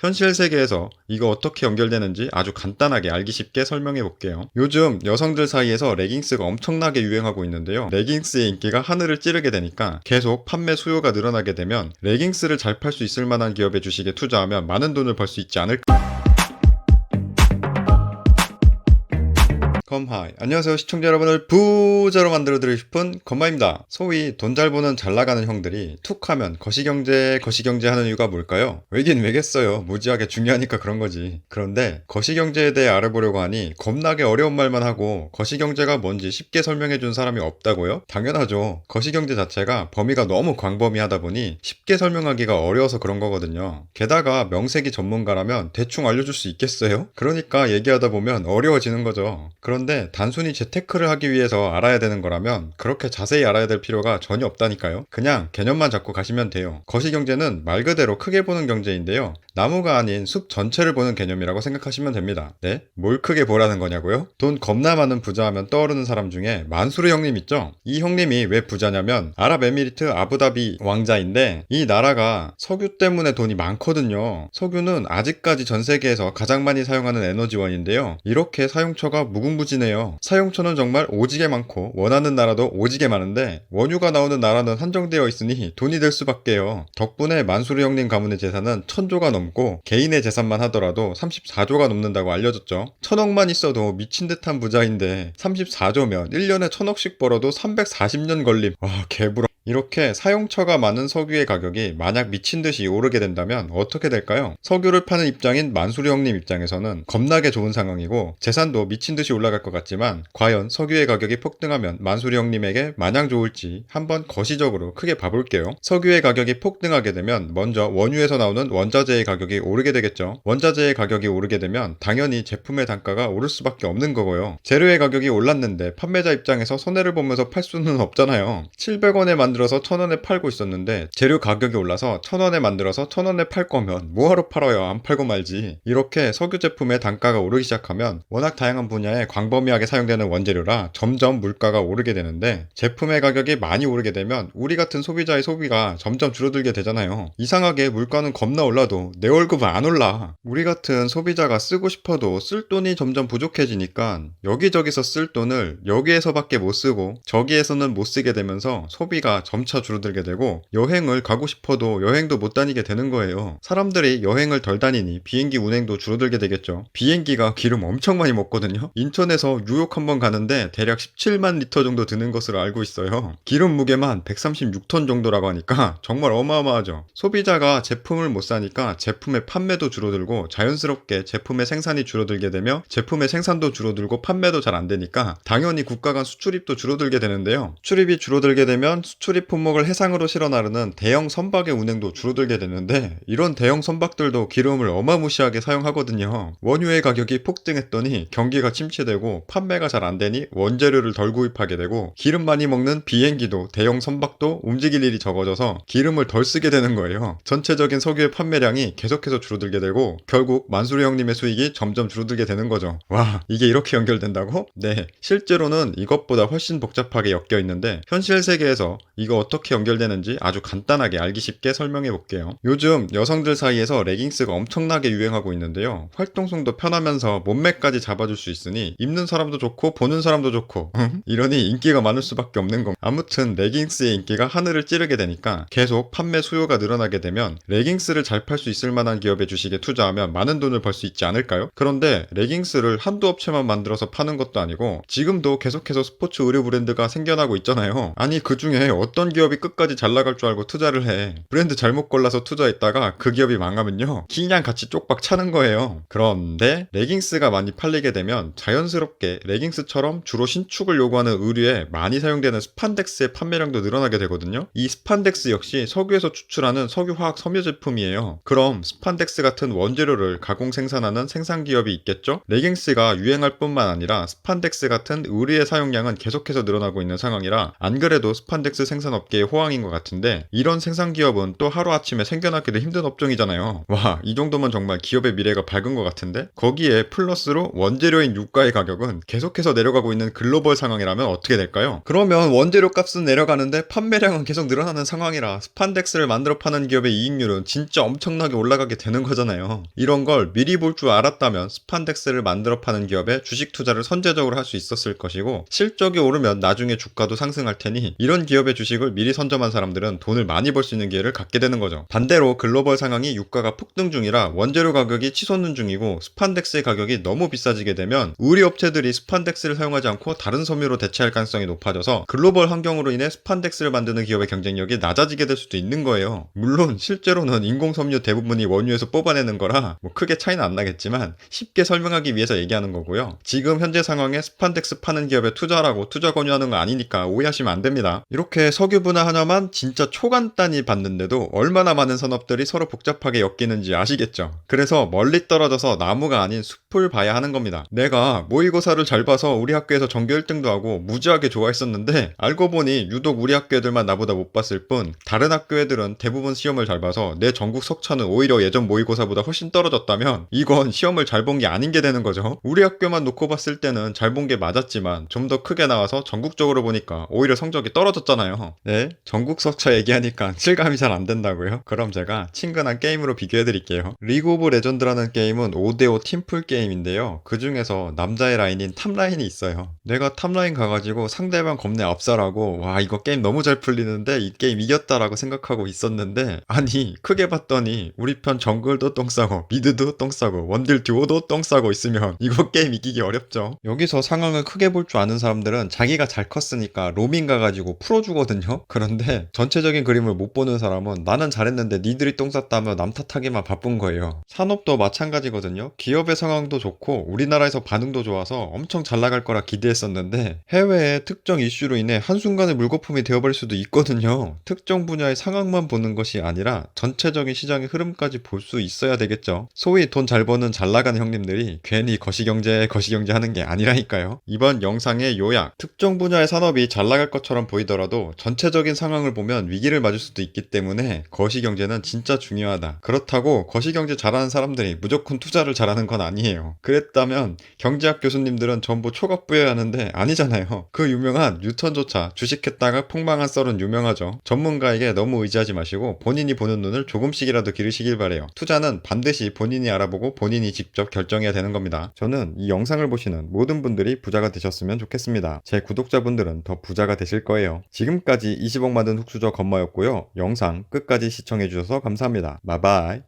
현실 세계에서 이거 어떻게 연결되는지 아주 간단하게 알기 쉽게 설명해 볼게요. 요즘 여성들 사이에서 레깅스가 엄청나게 유행하고 있는데요. 레깅스의 인기가 하늘을 찌르게 되니까 계속 판매 수요가 늘어나게 되면 레깅스를 잘 팔 수 있을 만한 기업의 주식에 투자하면 많은 돈을 벌 수 있지 않을까? 컴하이. 안녕하세요 시청자 여러분을 부자로 만들어드리고 싶은 건마입니다. 소위 돈 잘 버는 잘 나가는 형들이 툭 하면 거시경제 거시경제 하는 이유가 뭘까요? 왜긴 왜겠어요? 무지하게 중요하니까 그런 거지. 그런데 거시경제에 대해 알아보려고 하니 겁나게 어려운 말만 하고 거시경제가 뭔지 쉽게 설명해 준 사람이 없다고요? 당연하죠. 거시경제 자체가 범위가 너무 광범위하다 보니 쉽게 설명하기가 어려워서 그런 거거든요. 게다가 명색이 전문가라면 대충 알려줄 수 있겠어요? 그러니까 얘기하다 보면 어려워지는 거죠. 그런 데 단순히 재테크를 하기 위해서 알아야 되는 거라면 그렇게 자세히 알아야 될 필요가 전혀 없다니까요. 그냥 개념만 잡고 가시면 돼요. 거시경제는 말 그대로 크게 보는 경제인데요. 나무가 아닌 숲 전체를 보는 개념이라고 생각하시면 됩니다. 네? 뭘 크게 보라는 거냐고요? 돈 겁나 많은 부자 하면 떠오르는 사람 중에 만수르 형님 있죠? 이 형님이 왜 부자냐면 아랍에미리트 아부다비 왕자인데 이 나라가 석유 때문에 돈이 많거든요. 석유는 아직까지 전 세계에서 가장 많이 사용하는 에너지원인데요. 이렇게 사용처가 무궁무진 해요. 사용처는 정말 오지게 많고 원하는 나라도 오지게 많은데 원유가 나오는 나라는 한정되어 있으니 돈이 될 수밖에요. 덕분에 만수르 형님 가문의 재산은 천조가 넘고 개인의 재산만 하더라도 34조가 넘는다고 알려졌죠. 천억만 있어도 미친 듯한 부자인데 34조면 1년에 천억씩 벌어도 340년 걸림. 와 개부러. 이렇게 사용처가 많은 석유의 가격이 만약 미친 듯이 오르게 된다면 어떻게 될까요? 석유를 파는 입장인 만수리 형님 입장에서는 겁나게 좋은 상황이고 재산도 미친 듯이 올라갈 것 같지만 과연 석유의 가격이 폭등하면 만수리 형님에게 마냥 좋을지 한번 거시적으로 크게 봐볼게요. 석유의 가격이 폭등하게 되면 먼저 원유에서 나오는 원자재의 가격이 오르게 되겠죠. 원자재의 가격이 오르게 되면 당연히 제품의 단가가 오를 수밖에 없는 거고요. 재료의 가격이 올랐는데 판매자 입장에서 손해를 보면서 팔 수는 없잖아요. 700원에 만 들어서 1000원에 팔고 있었는데 재료 가격이 올라서 1000원에 만들어서 1000원에 팔 거면 뭐하러 팔아요? 안 팔고 말지. 이렇게 석유 제품의 단가가 오르기 시작하면 워낙 다양한 분야에 광범위하게 사용되는 원재료라 점점 물가가 오르게 되는데 제품의 가격이 많이 오르게 되면 우리 같은 소비자의 소비가 점점 줄어들게 되잖아요. 이상하게 물가는 겁나 올라도 내 월급은 안 올라. 우리 같은 소비자가 쓰고 싶어도 쓸 돈이 점점 부족해지니까 여기저기서 쓸 돈을 여기에서밖에 못 쓰고 저기에서는 못 쓰게 되면서 소비가 점차 줄어들게 되고 여행을 가고 싶어도 여행도 못 다니게 되는 거예요. 사람들이 여행을 덜 다니니 비행기 운행도 줄어들게 되겠죠. 비행기가 기름 엄청 많이 먹거든요. 인천에서 뉴욕 한번 가는데 대략 17만 리터 정도 드는 것으로 알고 있어요. 기름 무게만 136톤 정도라고 하니까 정말 어마어마하죠. 소비자가 제품을 못 사니까 제품의 판매도 줄어들고 자연스럽게 제품의 생산이 줄어들게 되며 제품의 생산도 줄어들고 판매도 잘 안 되니까 당연히 국가 간 수출입도 줄어들게 되는데요. 수출입이 줄어들게 되면 수출입 품목을 해상으로 실어 나르는 대형 선박의 운행도 줄어들게 되는데 이런 대형 선박들도 기름을 어마무시하게 사용하거든요. 원유의 가격이 폭등했더니 경기가 침체되고 판매가 잘 안 되니 원재료를 덜 구입하게 되고 기름 많이 먹는 비행기도 대형 선박도 움직일 일이 적어져서 기름을 덜 쓰게 되는 거예요. 전체적인 석유의 판매량이 계속해서 줄어들게 되고 결국 만수리 형님의 수익이 점점 줄어들게 되는 거죠. 와 이게 이렇게 연결된다고? 네 실제로는 이것보다 훨씬 복잡하게 엮여 있는데 현실 세계에서 이거 어떻게 연결되는지 아주 간단하게 알기 쉽게 설명해 볼게요. 요즘 여성들 사이에서 레깅스가 엄청나게 유행하고 있는데요. 활동성도 편하면서 몸매까지 잡아줄 수 있으니 입는 사람도 좋고 보는 사람도 좋고 이러니 인기가 많을 수밖에 없는 거. 아무튼 레깅스의 인기가 하늘을 찌르게 되니까 계속 판매 수요가 늘어나게 되면 레깅스를 잘 팔 수 있을 만한 기업의 주식에 투자하면 많은 돈을 벌 수 있지 않을까요? 그런데 레깅스를 한두 업체만 만들어서 파는 것도 아니고 지금도 계속해서 스포츠 의류 브랜드가 생겨나고 있잖아요. 아니 그 중에 어떤 기업이 끝까지 잘 나갈 줄 알고 투자를 해. 브랜드 잘못 골라서 투자했다가 그 기업이 망하면요. 그냥 같이 쪽박 차는 거예요. 그런데 레깅스가 많이 팔리게 되면 자연스럽게 레깅스처럼 주로 신축을 요구하는 의류에 많이 사용되는 스판덱스의 판매량도 늘어나게 되거든요. 이 스판덱스 역시 석유에서 추출하는 석유화학 섬유 제품이에요. 그럼 스판덱스 같은 원재료를 가공 생산하는 생산 기업이 있겠죠? 레깅스가 유행할 뿐만 아니라 스판덱스 같은 의류의 사용량은 계속해서 늘어나고 있는 상황이라 안 그래도 스판덱스 생 산업계의 호황인 것 같은데 이런 생산 기업은 또 하루아침에 생겨나기도 힘든 업종이잖아요. 와, 이 정도면 정말 기업의 미래가 밝은 것 같은데 거기에 플러스로 원재료인 유가의 가격은 계속해서 내려가고 있는 글로벌 상황이라면 어떻게 될까요? 그러면 원재료 값은 내려가는데 판매량은 계속 늘어나는 상황이라 스판덱스를 만들어 파는 기업의 이익률은 진짜 엄청나게 올라가게 되는 거잖아요. 이런 걸 미리 볼 줄 알았다면 스판덱스를 만들어 파는 기업에 주식 투자를 선제적으로 할 수 있었을 것이고 실적이 오르면 나중에 주가도 상승할 테니 이런 기업의 주식 을 미리 선점한 사람들은 돈을 많이 벌 수 있는 기회를 갖게 되는 거죠. 반대로 글로벌 상황이 유가가 폭등 중이라 원재료 가격이 치솟는 중이고 스판덱스의 가격이 너무 비싸지게 되면 우리 업체들이 스판덱스를 사용하지 않고 다른 섬유로 대체할 가능성이 높아져서 글로벌 환경으로 인해 스판덱스를 만드는 기업의 경쟁력이 낮아지게 될 수도 있는 거예요. 물론 실제로는 인공 섬유 대부분이 원유에서 뽑아내는 거라 뭐 크게 차이는 안 나겠지만 쉽게 설명하기 위해서 얘기하는 거고요. 지금 현재 상황에 스판덱스 파는 기업에 투자라고 투자 권유하는 거 아니니까 오해하시면 안 됩니다. 이렇게 석유 분야 하나만 진짜 초간단히 봤는데도 얼마나 많은 산업들이 서로 복잡하게 엮이는지 아시겠죠? 그래서 멀리 떨어져서 나무가 아닌 숲을 봐야 하는 겁니다. 내가 모의고사를 잘 봐서 우리 학교에서 전교 1등도 하고 무지하게 좋아했었는데 알고 보니 유독 우리 학교 애들만 나보다 못 봤을 뿐 다른 학교 애들은 대부분 시험을 잘 봐서 내 전국 석차는 오히려 예전 모의고사보다 훨씬 떨어졌다면 이건 시험을 잘 본 게 아닌 게 되는 거죠. 우리 학교만 놓고 봤을 때는 잘 본 게 맞았지만 좀 더 크게 나와서 전국적으로 보니까 오히려 성적이 떨어졌잖아요. 네, 전국 석차 얘기하니까 실감이 잘 안 된다고요? 그럼 제가 친근한 게임으로 비교해 드릴게요. 리그 오브 레전드라는 게임은 5대5 팀플 게임인데요. 그 중에서 남자의 라인인 탑라인이 있어요. 내가 탑라인 가가지고 상대방 겁내 압살하고 와 이거 게임 너무 잘 풀리는데 이 게임 이겼다라고 생각하고 있었는데 아니 크게 봤더니 우리 편 정글도 똥 싸고 미드도 똥 싸고 원딜 듀오도 똥 싸고 있으면 이거 게임 이기기 어렵죠. 여기서 상황을 크게 볼 줄 아는 사람들은 자기가 잘 컸으니까 로밍 가가지고 풀어주거든요. 그런데 전체적인 그림을 못 보는 사람은 나는 잘했는데 니들이 똥 쌌다며 남 탓하기만 바쁜 거예요. 산업도 마찬가지거든요. 기업의 상황도 좋고 우리나라에서 반응도 좋아서 엄청 잘 나갈 거라 기대했었는데 해외의 특정 이슈로 인해 한순간에 물거품이 되어버릴 수도 있거든요. 특정 분야의 상황만 보는 것이 아니라 전체적인 시장의 흐름까지 볼 수 있어야 되겠죠. 소위 돈 잘 버는 잘 나가는 형님들이 괜히 거시경제 거시경제 하는 게 아니라니까요. 이번 영상의 요약 특정 분야의 산업이 잘 나갈 것처럼 보이더라도 전체적인 상황을 보면 위기를 맞을 수도 있기 때문에 거시경제는 진짜 중요하다. 그렇다고 거시경제 잘하는 사람들이 무조건 투자를 잘하는 건 아니에요. 그랬다면 경제학 교수님들은 전부 초급부여하는데 아니잖아요. 그 유명한 뉴턴조차 주식했다가 폭망한 썰은 유명하죠. 전문가에게 너무 의지하지 마시고 본인이 보는 눈을 조금씩이라도 기르시길 바래요. 투자는 반드시 본인이 알아보고 본인이 직접 결정해야 되는 겁니다. 저는 이 영상을 보시는 모든 분들이 부자가 되셨으면 좋겠습니다. 제 구독자분들은 더 부자가 되실 거예요. 지금 까지 20억 만든 흑수저 건마였고요. 영상 끝까지 시청해주셔서 감사합니다. 바이바이.